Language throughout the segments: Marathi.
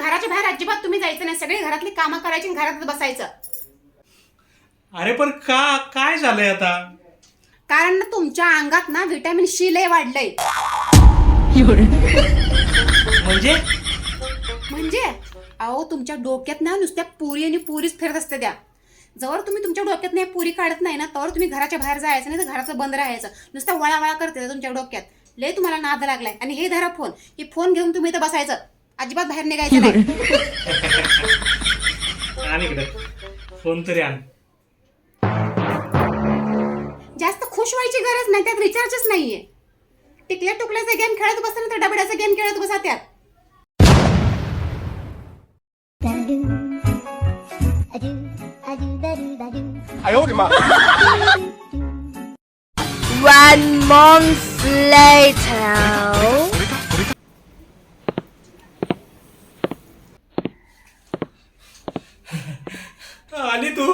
घराच्या बाहेर अजिबात तुम्ही जायचं नाही. सगळी घरातली कामं करायची आणि घरात बसायचं. अरे पण का काय झालंय आता? कारण ना तुमच्या अंगात ना व्हिटॅमिन सी लय वाढलंय. म्हणजे? म्हणजे? अहो तुमच्या डोक्यात ना नुसत्या पुरी आणि पुरीच फिरत असते त्या. जवळ तुम्ही तुमच्या डोक्यात नाही पुरी काढत नाही ना तर तुम्ही घराच्या बाहेर जायचं नाही तर घराचं बंद राहायचं. नुसतं वळा वळा करते तुमच्या डोक्यात. लय तुम्हाला नाद लागलाय. आणि हे धरा फोन. हे फोन घेऊन तुम्ही इथं बसायचं. अजिबात बाहेर निघायचं नाही. फोन तरी आण. जास्त खुश व्हायची गरज नाही त्यात रिचार्जच नाहीये. टिकल्या टुकल्याचा गेम खेळत बसा ना तर डबड्याचा गेम खेळत बसा त्यात. One month later. आली तू.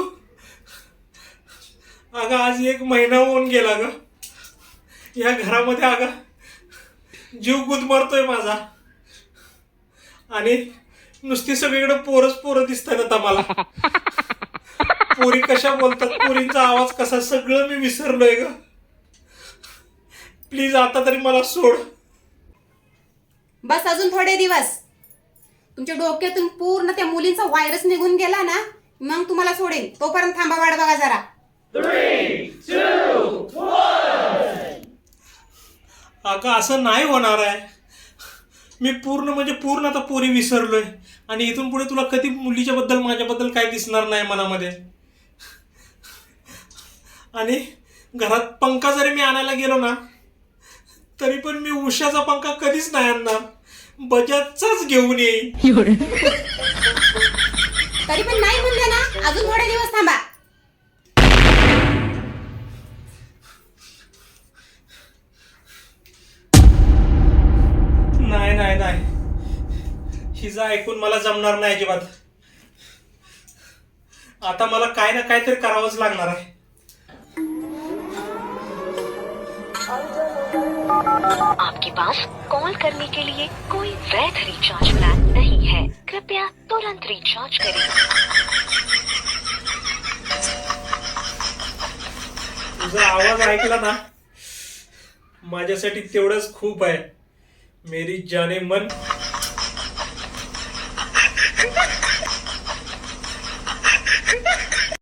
अगं आज एक महिना होऊन गेला ग. या घरामध्ये अगं जीव गुदमरतोय माझा. आणि नुसती सगळीकडे पोरच पोरं दिसतात आता मला. पोरी कशा बोलतात पोरींचा आवाज कसा सगळं मी विसरलोय ग. प्लीज आता तरी मला सोड. बस अजून थोडे दिवस. तुमच्या डोक्यातून पूर्ण त्या मुलींचा व्हायरस निघून गेला ना मग तुम्हाला सोडेन. तोपर्यंत थांबा वाट बघा जरा. अगं असं नाही होणार आहे. मी पूर्ण म्हणजे पूर्ण आता पोरी विसरलोय. आणि इथून पुढे तुला कधी मुलीच्या बद्दल माझ्याबद्दल काय दिसणार नाही मनामध्ये. आणि घरात पंखा जरी मी आणायला गेलो ना तरी पण मी उषाचा पंखा कधीच नाही आणणार. बजाजचाच घेऊन येईन. तरी पण नाही म्हणले ना अजून थोडे दिवस थांबा. नाही नाही नाही. हिचं ऐकून मला जमणार नाही अजिबात. आता मला काय ना काहीतरी करावंच लागणार आहे. आपके पास कॉल करने के लिए कोई वैध रिचार्ज प्लान नहीं है। कृपया तुरंत रिचार्ज करें। आवाज ऐकला ना माझ्यासाठी तेवढंच खूप आहे. मेरी जाने मन.